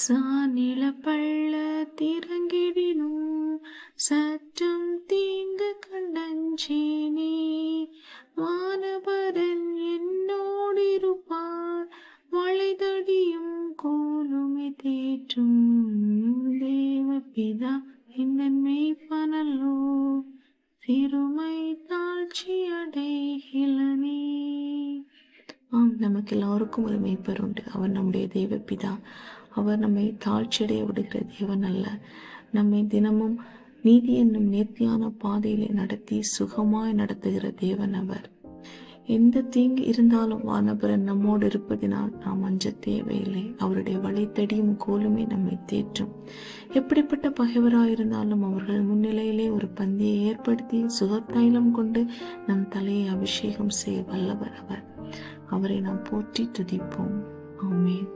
சாநில பள்ள திறங்கிடினும் சற்றும் தீங்கு கண்டஞ்சேனே. வானபரன் என்னோடிருப்பார் வளைதடியும் கோலுமை தேற்றும் தேவபிதா என்னன் மெய்ப்பனல்லோ சிறுமை தாழ்ச்சி அடைகிலனே நமக்கு எல்லாருக்கும் ஒரு மெய்ப்பர் உண்டு அவர் நம்முடைய தேவப்பிதா அவர் நம்மை தாழ்ச்சியடைய விடுகிற தேவன் அல்ல. நம்மை தினமும் நீதி என்னும் நேர்த்தியான பாதையிலே நடத்தி சுகமாய் நடத்துகிற தேவன் அவர். எந்த தீங்கு இருந்தாலும் வானபுரன் நம்மோடு இருப்பதினால் நாம் அஞ்ச தேவையில்லை. அவருடைய வழித்தடியும் கோலுமே நம்மை தேற்றும். எப்படிப்பட்ட பகைவராயிருந்தாலும் அவர்கள் முன்னிலையிலே ஒரு பந்தியை ஏற்படுத்தி சுகத்தைலம் கொண்டு நம் தலையை அபிஷேகம் செய்ய வல்லவர் அவர். அவரை நாம் போற்றி துதிப்போம். ஆமேன்.